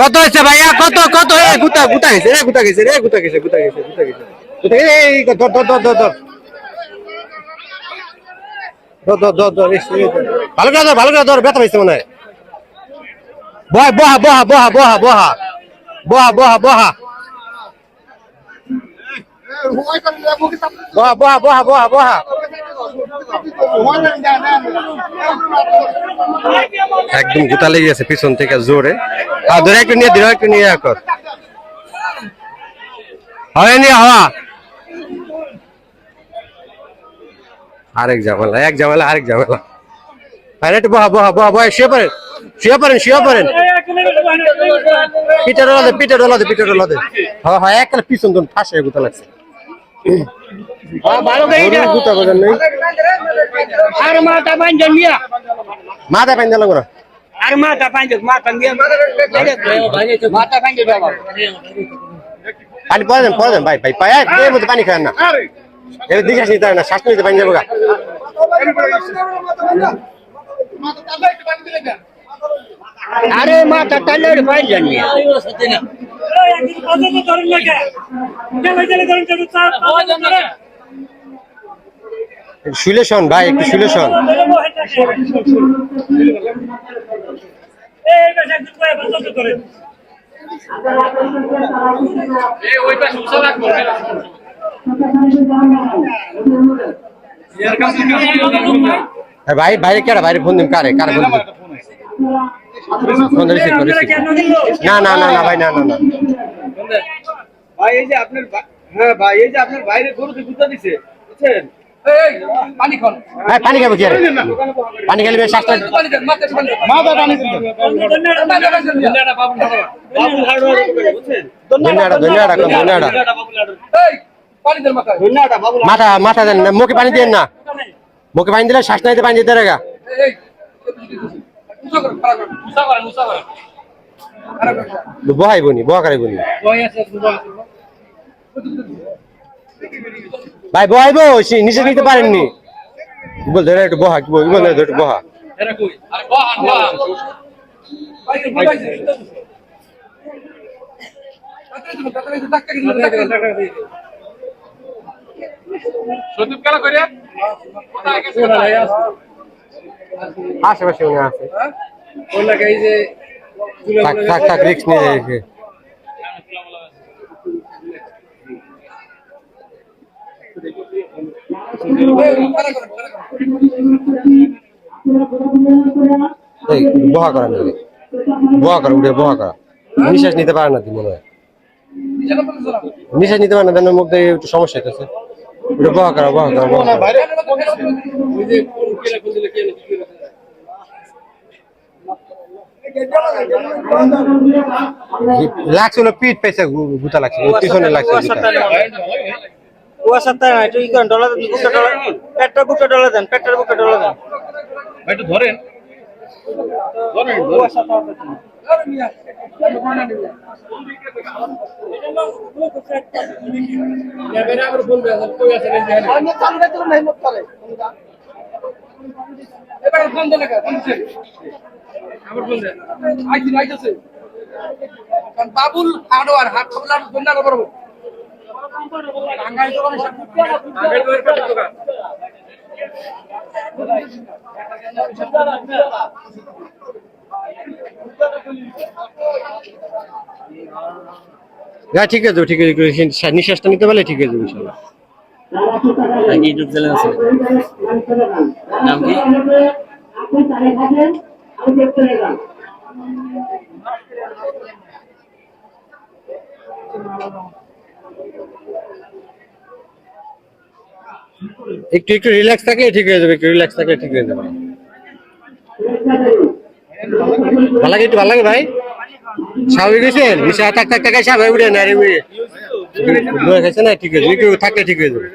কত হয়েছে ভাইয়া? কত কত? এ, গুতা গুতা গেছে রে গুতা গেছে রে গুতা গেছে গুতা গেছে গুতা গেছে এই ধর ধর ধর ধর ধর। ভালো করে ভালো করে ধর, ব্যথা মনে হয়। বহা। বহা বহা বহা। বহা বহা বহা বহা বহা। একদম গুতা লেগে গেছে পিছন থেকে জোরে। ধরে একটু নিয়ে ধরে একটু নিয়ে হয় নিয়ে হওয়া? আরেক ঝামেলা এক ঝামেলা আরেক ঝামেলা। আরে একটু বহা বহা বহা বহা শুয়ে পড়েন শুয়ে পড়েন শুয়ে পড়েন। পিঠে ডোলা দে পিঠে ডোলা দে পিঠে ডোলা দে। হ্যাঁ হ্যাঁ এক পিছন ফাঁসে গুতা লাগছে। গরুর গুতা বাজার নেই। আর মাথা মাথা পাইন দিলাম করে আর মাথা পাঞ্জন মাথা মাথা পাঞ্জন বাবা। পানি পরে দেন দেন ভাই ভাই পায় এর মধ্যে পানি খান না। এর দিকে নিতে হয় না শ্বাস নিতে পানি যাব আরে মাথা তালের পাঞ্জন মিয়া শুলে শোন ভাই একটু শুলে শোন। ভাই, বাইরে কেডা? বাইরে ফোন দিন কারে? কারে ফোন দিন ফোন রিসিভ করে না না না না, ভাই, না না না। ভাই, এই যে আপনার হ্যাঁ ভাই, এই যে আপনার বাইরে গরুকে গুতা দিছে, বুঝছেন? পানি খাব কি আরে? পানি খেলে শ্বাসটা মাথা ধন্যবাদ ধন্যবাদ। ধন্যবাদ মাথা মাথা দেন না, মুখে পানি দেন না। মুখে পানি দিলে শ্বাস নাইতে পানি দিতে রেগা বহাই বনি বহা করে বনি ভাই বহাইবো সে- নিচে নিতে পারেননি। বল ধরে একটু বহা কি বল বল ধরে একটু বহা। আশেপাশে আছে। থাক থাক থাক রিক্স নিয়ে এই, বহা করা নাকি? বহা করা, উঠে বহা করা। নিঃশ্বাস নিতে পারে না মনে হয়। নিঃশ্বাস নিতে পারে না মুখ দিয়ে একটু সমস্যা হইতেছে। উঠে বহা করা বহা করা বহা করা। পিঠ পেয়েছে গুতা লাগছে, পিছনে লাগছে গুতা কুয়াশার তাই না একটু ই করেন ডলা দেন বুকটা ডলা পেটটা বুকটা ডলা দেন পেটটার বুকটা ডলা দেন। একটু ধরেন। ধরেন বাবুল হাড়োয়ার হাট খবলার বন্ধা করব। না ঠিক আছে ঠিক আছে নিঃশ্বাসটা নিতে পারলে ঠিক আছে ইউটিউব চ্যানেল আছে। নাম কি? Thank you. একটু একটু রিল্যাক্স থাকলে ঠিক হয়ে যাবে একটু রিল্যাক্স থাকলে ঠিক হয়ে যাবে। ভালো লাগে একটু ভালো লাগে ভাই? স্বাভাবিক হয়েছেন বিশাল থাক থাক থাকায় স্বাভাবিক উঠে না রে খাইছে না? ঠিক আছে একটু থাকলে ঠিক হয়ে যাবে।